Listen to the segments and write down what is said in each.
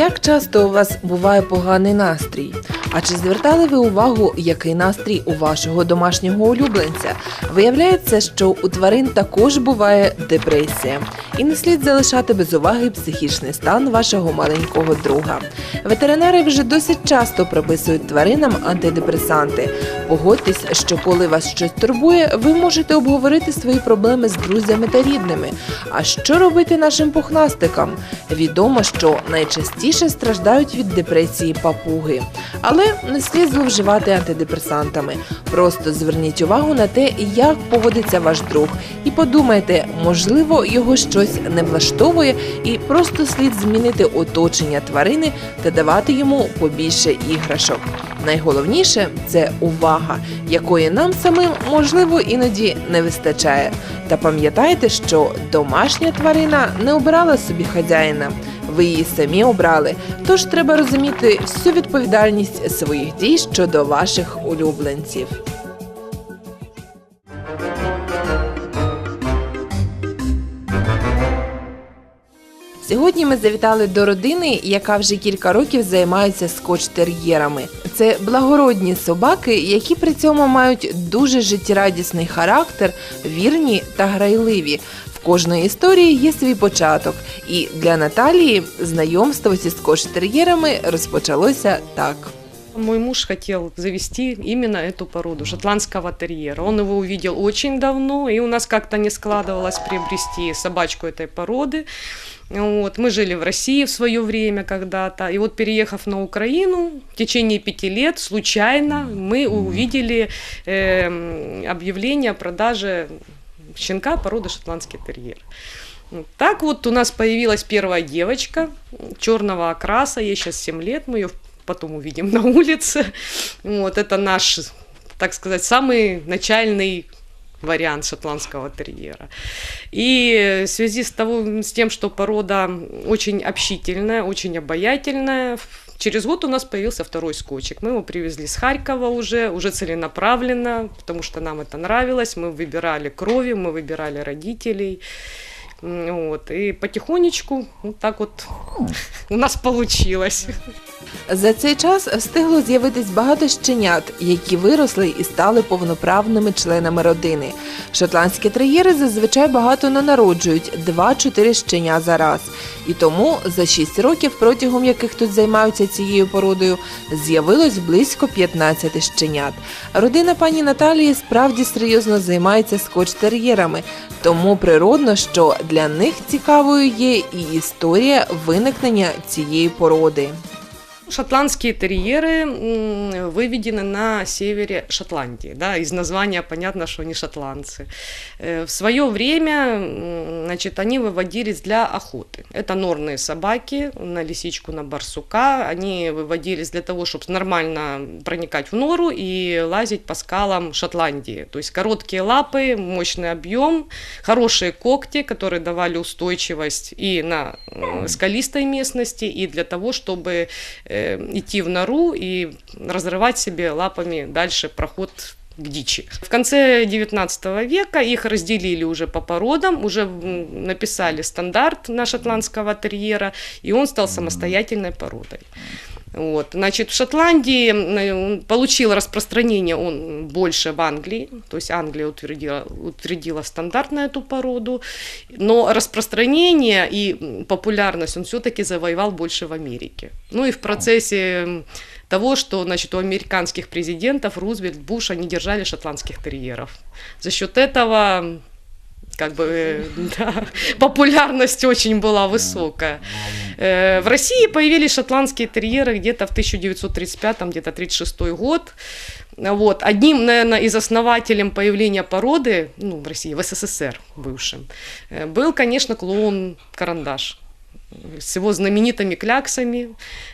Як часто у вас буває поганий настрій? А чи звертали ви увагу, який настрій у вашого домашнього улюбленця? Виявляється, що у тварин також буває депресія, і не слід залишати без уваги психічний стан вашого маленького друга. Ветеринари вже досить часто прописують тваринам антидепресанти. Погодьтесь, що коли вас щось турбує, ви можете обговорити свої проблеми з друзями та рідними. А що робити нашим пухнастикам? Відомо, що найчастіше страждають від депресії папуги, але не слід зловживати антидепресантами. Просто зверніть увагу на те, як поводиться ваш друг, і подумайте, можливо, його щось не влаштовує, і просто слід змінити оточення тварини та давати йому побільше іграшок. Найголовніше це увага, якої нам самим можливо іноді не вистачає. Та пам'ятайте, що домашня тварина не обирала собі хазяїна. Ви її самі обрали, тож треба розуміти всю відповідальність своїх дій щодо ваших улюбленців. Сьогодні ми завітали до родини, яка вже кілька років займається скотч-тер'єрами. Це благородні собаки, які при цьому мають дуже життєрадісний характер, вірні та грайливі. В кожної історії є свій початок, і для Наталії знайомство зі скотч-тер'єрами розпочалося так. Мой муж хотел завести именно эту породу шотландского терьера. Он его увидел очень давно, и у нас как-то не складывалось приобрести собачку этой породы. Вот. Мы жили в России в свое время когда-то, и вот переехав на Украину, в течение пяти лет случайно мы увидели э, объявление о продаже щенка породы шотландский терьер. Так вот у нас появилась первая девочка черного окраса, ей сейчас 7 лет, мы ее потом увидим на улице. Вот это наш, так сказать, самый начальный вариант шотландского терьера. И в связи с, того, с тем, что порода очень общительная, очень обаятельная, через год у нас появился второй скотчик. Мы его привезли с Харькова уже, уже целенаправленно, потому что нам это нравилось. Мы выбирали крови, мы выбирали родителей. Вот. И потихонечку вот так вот у нас получилось. За цей час встигло з'явитись багато щенят, які виросли і стали повноправними членами родини. Шотландські тер'єри зазвичай багато не народжують 2-4 щеня за раз. І тому за 6 років, протягом яких тут займаються цією породою, з'явилось близько 15 щенят. Родина пані Наталії справді серйозно займається скотч-тер'єрами, тому природно, що для них цікавою є і історія виникнення цієї породи. Шотландские терьеры выведены на севере Шотландии. Да, из названия понятно, что они шотландцы. Э, В свое время значит, они выводились для охоты. Это норные собаки на лисичку, на барсука. Они выводились для того, чтобы нормально проникать в нору и лазить по скалам Шотландии. То есть короткие лапы, мощный объем, хорошие когти, которые давали устойчивость и на э, скалистой местности, и для того, чтобы э, идти в нору и разрывать себе лапами дальше проход к дичи. В конце 19 века их разделили уже по породам, уже написали стандарт на шотландского терьера, и он стал самостоятельной породой. Вот. Значит, в Шотландии он получил распространение он больше в Англии, то есть Англия утвердила, утвердила стандарт на эту породу, но распространение и популярность он все-таки завоевал больше в Америке. Ну и в процессе того, что значит, у американских президентов Рузвельт, Буш, они держали шотландских терьеров. За счет этого как бы, э, да, популярность очень была высокая. Э, В России появились шотландские терьеры где-то в 1935, где-то 36 год. Вот. Одним, наверное, из основателем появления породы, ну, в России, в СССР бывшим, э, был, конечно, клоун Карандаш с его знаменитыми кляксами.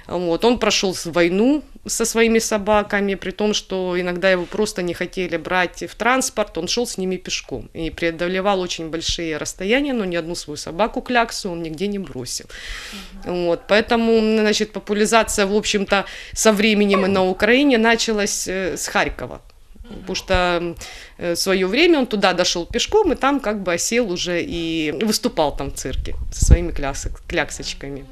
Вот. Он прошел с- войну со своими собаками, при том, что иногда его просто не хотели брать в транспорт, он шел с ними пешком и преодолевал очень большие расстояния, но ни одну свою собаку кляксу он нигде не бросил. Вот. Поэтому, значит, популяризация, в общем-то, со временем и на Украине началась э, с Харькова. Потому что э, в свое время он туда дошел пешком и там как бы осел уже и выступал там в цирке со своими клясок- кляксочками.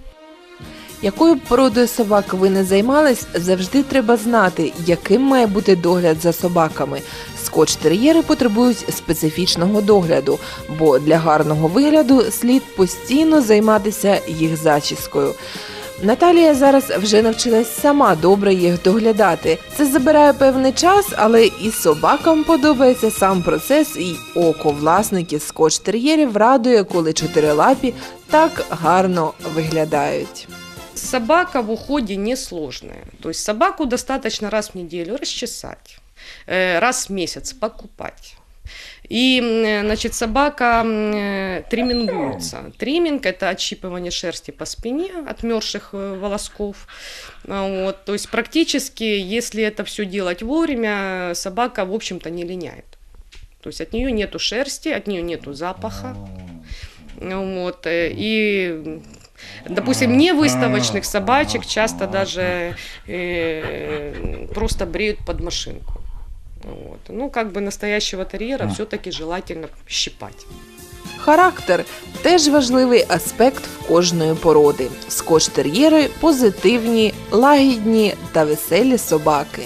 Якою породою собак ви не займались, завжди треба знати, яким має бути догляд за собаками. Скотч-тер'єри потребують специфічного догляду, бо для гарного вигляду слід постійно займатися їх зачіскою. Наталія зараз вже навчилась сама добре їх доглядати. Це забирає певний час, але і собакам подобається сам процес, і око власників скотч-тер'єрів радує, коли чотирилапі так гарно виглядають. Собака в уходе несложная. То есть собаку достаточно раз в неделю расчесать, э, раз в месяц покупать. И, м, значит, собака э, тримингуется. Триминг – это отщипывание шерсти по спине, отмерзших э, волосков. А, Вот, то есть практически, если это все делать вовремя, собака, в общем-то, не линяет. То есть от нее нету шерсти, от нее нету запаха. Вот, э, и, допустим, не выставочных собачек часто даже э, просто бреют под машинку. Вот. Ну, как бы настоящего терьера все-таки желательно щипать. Характер теж важливий аспект в кожної породи. Скотч-тер'єри позитивні, лагідні та веселі собаки.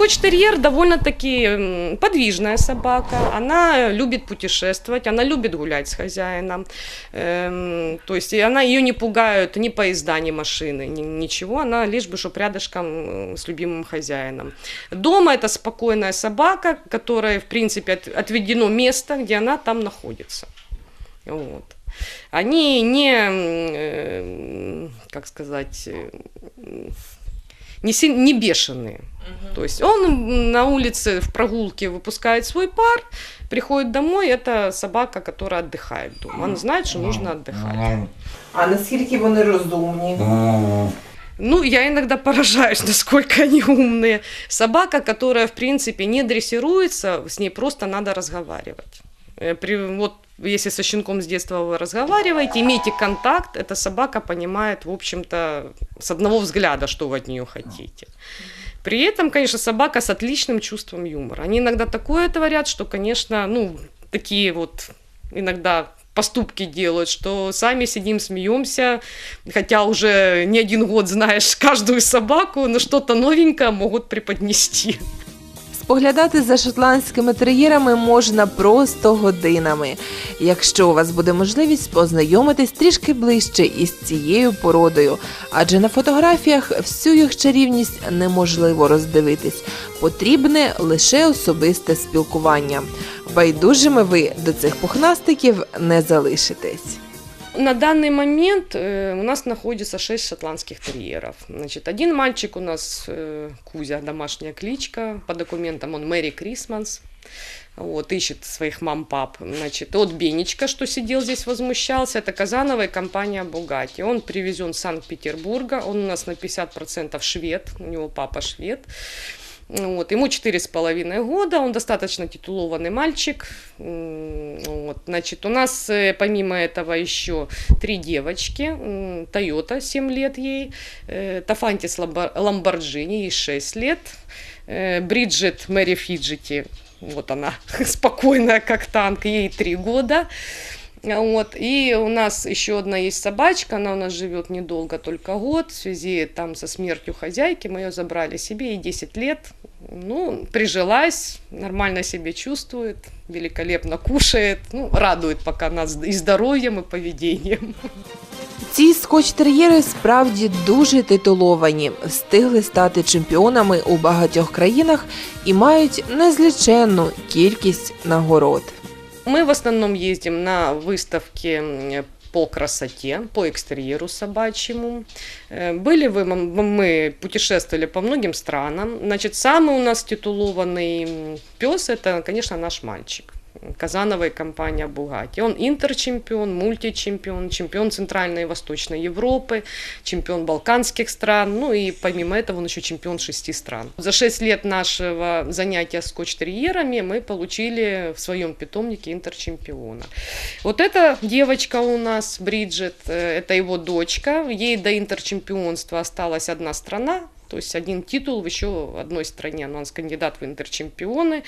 Скотч-терьер довольно-таки подвижная собака. Она любит путешествовать, она любит гулять с хозяином. Эм, то есть она ее не пугают ни поезда, ни машины, ни, ничего. Она лишь бы, чтобы рядышком с любимым хозяином. Дома это спокойная собака, которой, в принципе, от- отведено место, где она там находится. Вот. Они не, э, как сказать, э, не, силь- не бешеные. То есть он м, на улице в прогулке выпускает свой пар, приходит домой, это собака, которая отдыхает дома. Он знает, что нужно отдыхать. А наскільки вони розумні? Ну, я иногда поражаюсь, насколько они умные. Собака, которая, в принципе, не дрессируется, с ней просто надо разговаривать. Э, При, вот если со щенком с детства вы разговариваете, имейте контакт, эта собака понимает, в общем-то, с одного взгляда, что вы от нее хотите. При этом, конечно, собака с отличным чувством юмора. Они иногда такое творят, что, конечно, ну, такие вот иногда поступки делают, что сами сидим, смеемся, хотя уже не один год знаешь каждую собаку, но что-то новенькое могут преподнести. Споглядати за шотландськими тер'єрами можна просто годинами. Якщо у вас буде можливість познайомитись трішки ближче із цією породою, адже на фотографіях всю їх чарівність неможливо роздивитись. Потрібне лише особисте спілкування. Байдужими ви до цих пухнастиків не залишитесь. На данный момент э, у нас находится 6 шотландских терьеров. Значит, один мальчик у нас э, Кузя, домашняя кличка, по документам он Мэри Крисманс. Вот, ищет своих мам-пап. Значит, от Бенечка, что сидел здесь, возмущался, это Казанова и компания Бугати. Он привезен с Санкт-Петербурга, он у нас на 50% швед, у него папа швед. Вот, ему четыре с половиной года, он достаточно титулованный мальчик. Вот, значит, у нас э, помимо этого еще три девочки. Тойота 7 лет ей, э, Тафантис Ламбор- Ламборджини ей 6 лет, э, Бриджит Мэри Фиджити, вот она, спокойная как танк, ей 3 года. Вот. И у нас еще одна есть собачка, она у нас живет недолго, только год. В связи там со смертью хозяйки мы ее забрали себе, ей 10 лет. Ну, прижилась, нормально себя чувствует, великолепно кушает, ну, радует пока нас и здоровьем, и поведением. Ці скотч-тер'єри справді дуже титуловані, встигли стати чемпіонами у багатьох країнах і мають незліченну кількість нагород. Мы в основном ездим на выставки м, по красоте, по экстерьеру собачьему. Э, Были вы, м- мы путешествовали по многим странам. Значит, самый у нас титулованный м, пес это, конечно, наш мальчик. Казанова компания Бугати. Он интерчемпион, мультичемпион, чемпион Центральной и Восточной Европы, чемпион Балканских стран, ну и помимо этого он еще чемпион шести стран. За шесть лет нашего занятия скотч-терьерами мы получили в своем питомнике интерчемпиона. Вот эта девочка у нас, Бриджит, э, это его дочка. Ей до интерчемпионства осталась одна страна, То есть один титул в еще одной стране. Но он кандидат в интерчемпионы.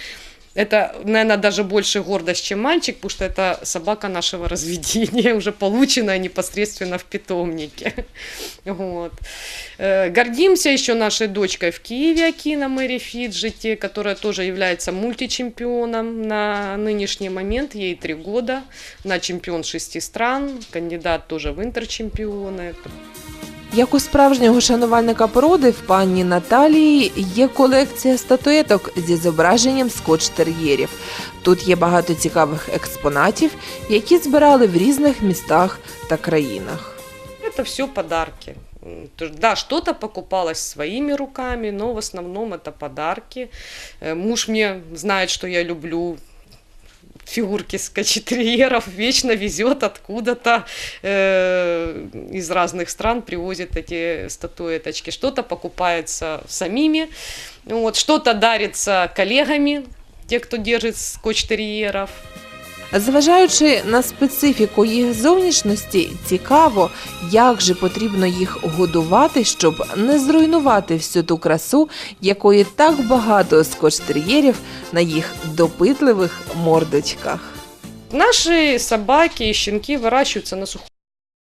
Это, наверное, даже больше гордость, чем мальчик, потому что это собака нашего разведения, уже полученная непосредственно в питомнике. Вот. Э, Гордимся еще нашей дочкой в Киеве, Акина Мэри Фиджити, которая тоже является мультичемпионом на нынешний момент. Ей три года. Она чемпион шести стран, кандидат тоже в интерчемпионы. Як у справжнього шанувальника породи в пані Наталії є колекція статуеток зі зображенням скотч-тер'єрів. Тут є багато цікавих експонатів, які збирали в різних містах та країнах. Это все подарки. М, то есть, Да, что-то покупалось своими руками, но в основном это подарки. Э, Муж мне знает, что я люблю фигурки скачетерьеров, вечно везет откуда-то э, из разных стран, привозит эти статуэточки. Что-то покупается самими, вот, что-то дарится коллегами, те, кто держит скотч-терьеров. Зважаючи на специфіку їх зовнішності, цікаво, як же потрібно їх годувати, щоб не зруйнувати всю ту красу, якої так багато скотч-тер'єрів на їх допитливих мордочках. Наши собаки и щенки выращиваются на сухом